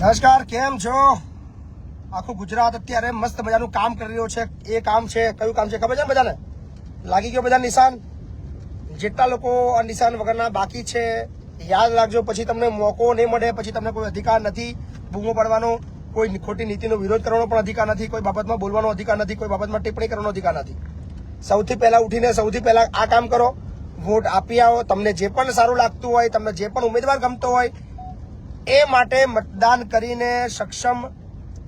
નમસ્કાર, કેમ છો? આખું ગુજરાત અત્યારે મસ્ત મજાનું કામ કરી રહ્યો છે. એ કામ છે, કયું કામ છે, ખબર છે બધાને? લાગી ગયો બધા નિશાન? જેટલા લોકો આ નિશાન વગરના બાકી છે, યાદ રાખજો, પછી તમને મોકો નહીં મળે, પછી તમને કોઈ અધિકાર નથી બૂમો પાડવાનો. કોઈ ખોટી નીતિનો વિરોધ કરવાનો પણ અધિકાર નથી, કોઈ બાબતમાં બોલવાનો અધિકાર નથી, કોઈ બાબતમાં ટિપ્પણી કરવાનો અધિકાર નથી. સૌથી પહેલા ઉઠીને, સૌથી પહેલા આ કામ કરો. વોટ આપી આવો. તમને જે પણ સારું લાગતું હોય, તમને જે પણ ઉમેદવાર ગમતો હોય એ માટે મતદાન કરીને સક્ષમ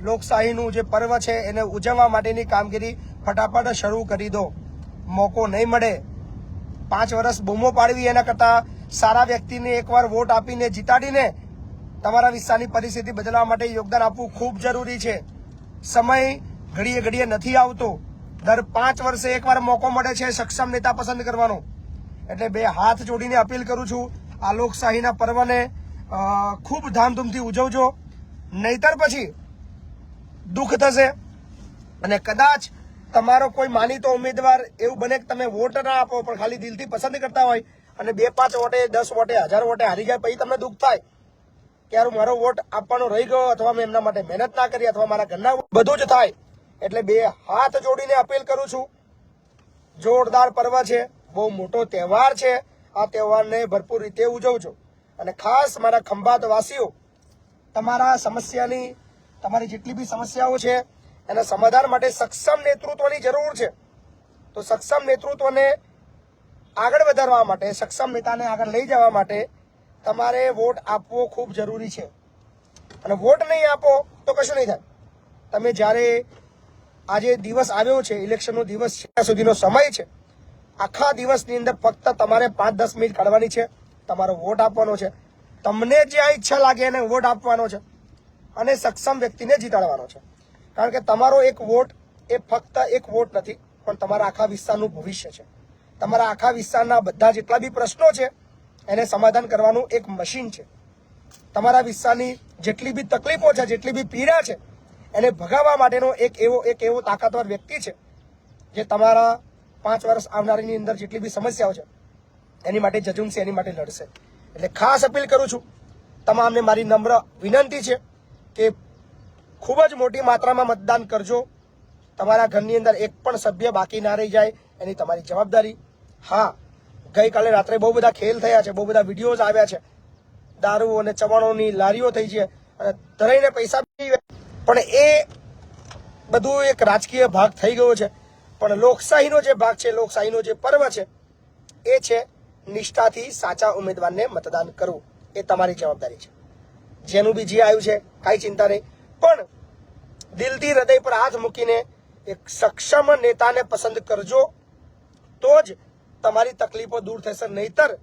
લોકશાહીનું જે પર્વ છે, એને ઉજવવા માટેની કામગીરી ફટાફટ શરૂ કરી દો. મોકો નહીં મળે. પાંચ વર્ષ બૂમો પાડવી એના કરતાં સારા વ્યક્તિને એકવાર વોટ આપીને જીતાડીને તમારા વિસ્તારની પરિસ્થિતિ બદલવા માટે યોગદાન આપવું ખૂબ જરૂરી છે. સમય ઘડીએ ઘડીએ નથી આવતો. દર પાંચ વર્ષે એકવાર મોકો મળે છે સક્ષમ નેતા પસંદ કરવાનો. એટલે બે હાથ જોડીને અપીલ કરું છું, આ લોકશાહીના પર્વને ખૂબ ધામધૂમથી ઉજવજો. નહીતર પછી દુઃખ થશે. અને કદાચ તમારો કોઈ માનીતો ઉમેદવાર એવું બને કે તમે વોટ ના આપો, પણ ખાલી દિલથી પસંદ કરતા હોય અને બે પાંચ વોટે, દસ વોટે, હજાર વોટે હારી જાય, પછી તમને દુઃખ થાય. કે મારો વોટ આપવાનો રહી ગયો અથવા મેં એમના માટે મહેનત ના કરી અથવા મારા ઘરના બધું જ થાય. એટલે બે હાથ જોડીને અપીલ કરું છું. જોરદાર પર્વ છે. બહુ મોટો તહેવાર છે. આ તહેવારને ભરપૂર રીતે ઉજવજો. અને ખાસ મારા ખંભાત વાસીઓ તમારા સમસ્યાની, તમારી જેટલી બી સમસ્યાઓ છે, એના સમાધાન માટે સક્ષમ નેતૃત્વની જરૂર છે. તો સક્ષમ નેતૃત્વને આગળ વધારવા માટે, સક્ષમ નેતાને આગળ લઈ જવા માટે તમારે વોટ આપવો ખૂબ જરૂરી છે. અને વોટ નહીં આપો તો કશું નહીં થાય. તમે જ્યારે આજે દિવસ આવ્યો છે, ઇલેક્શનનો દિવસ છે સુધીનો સમય છે. આખા દિવસની અંદર ફક્ત તમારે પાંચ દસ મિનિટ કાઢવાની છે. તમારો વોટ આપવાનો છે. તમને જ્યાં ઈચ્છા લાગે એને વોટ આપવાનો છે અને સક્ષમ વ્યક્તિને જીતાડવાનો છે. કારણ કે તમારો એક વોટ એ ફક્ત એક વોટ નથી, પણ તમારા આખા વિસ્તારનું ભવિષ્ય છે. તમારા આખા વિસ્તારના બધા જેટલા બી પ્રશ્નો છે, એને સમાધાન કરવાનું એક મશીન છે. તમારા વિસ્તારની જેટલી બી તકલીફો છે, જેટલી બી પીડા છે, એને ભગાવવા માટેનો એક એવો એક એવો તાકાતવર વ્યક્તિ છે, જે તમારા પાંચ વર્ષ આવનારીની અંદર જેટલી બી સમસ્યાઓ છે એની માટે જજુમશે એની માટે લડશે. એટલે ખાસ અપીલ કરું છું, તમામને મારી નમ્ર વિનંતી છે કે ખૂબ જ મોટી માત્રામાં મતદાન કરજો. તમારા ઘરની અંદર એક પણ સભ્ય બાકી ના રહી જાય એની તમારી જવાબદારી. હા, ગઈકાલે રાત્રે બહુ બધા ખેલ થયા છે, બહુ બધા વિડીયોઝ આવ્યા છે. દારૂ અને ચવાણોની લારીઓ થઈ છે અને ધરાઈને પૈસા પણ એ બધું એક રાજકીય ભાગ થઈ ગયો છે. પણ લોકશાહીનો જે ભાગ છે, લોકશાહીનો જે પર્વ છે, એ છે નિષ્ઠાથી સાચા ઉમેદવારને મતદાન કરવું એ તમારી જવાબદારી છે. જેનું બી જે આવ્યું છે, કાંઈ ચિંતા નહીં. પણ દિલથી હૃદય પર હાથ મૂકીને એક સક્ષમ નેતાને પસંદ કરજો, તો જ તમારી તકલીફો દૂર થશે. નહીતર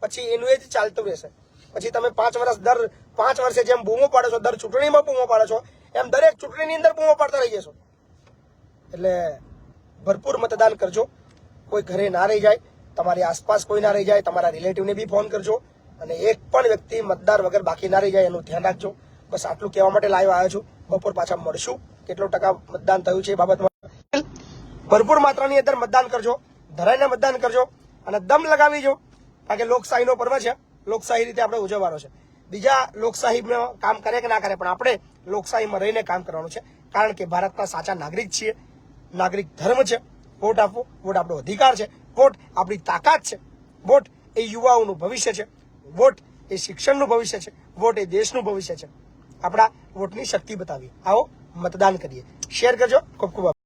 પછી એનું એ જ ચાલતું રહેશે. પછી તમે પાંચ વર્ષ દર પાંચ વર્ષે જેમ બૂમો પાડો છો, દર ચૂંટણીમાં બૂમો પાડો છો, એમ દરેક ચૂંટણીની અંદર બૂમો પાડતા રહી જશો. એટલે ભરપૂર મતદાન કરજો. કોઈ ઘરે ના રહી જાય. તમારી આસપાસ કોઈ ના રહી જાય, તમારા રિલેટિવને બી ફોન કરજો અને એક પણ વ્યક્તિ મતદાર વગર બાકી ના રહી જાય એનું ધ્યાન રાખજો. બસ આટલું કહેવા માટે લાઈવ આવ્યો છું. બપોર પાછા મળશું. કેટલો ટકા મતદાન થયું છે એ બાબતમાં? ભરપૂર માત્રાની અંદર મતદાન કરજો, ધરાઈને મતદાન કરજો અને દમ લગાવી જો. કારણ કે લોકશાહીનો પર્વ છે. લોકશાહી રીતે આપણે ઉજવવાનો છે. બીજા લોકશાહીમાં કામ કરે કે ના કરે, પણ આપણે લોકશાહીમાં રહીને કામ કરવાનું છે. કારણ કે ભારતના સાચા નાગરિક છીએ. નાગરિક ધર્મ છે. વોટ આપવો? વોટ આપણો અધિકાર છે. વોટ આપણી તાકાત છે. વોટ એ યુવાઓનું ભવિષ્ય છે. વોટ એ શિક્ષણનું ભવિષ્ય છે. વોટ એ દેશનું ભવિષ્ય છે. આપણા વોટની શક્તિ બતાવીએ. આવો મતદાન કરીએ. શેર કરજો. ખૂબ ખૂબ.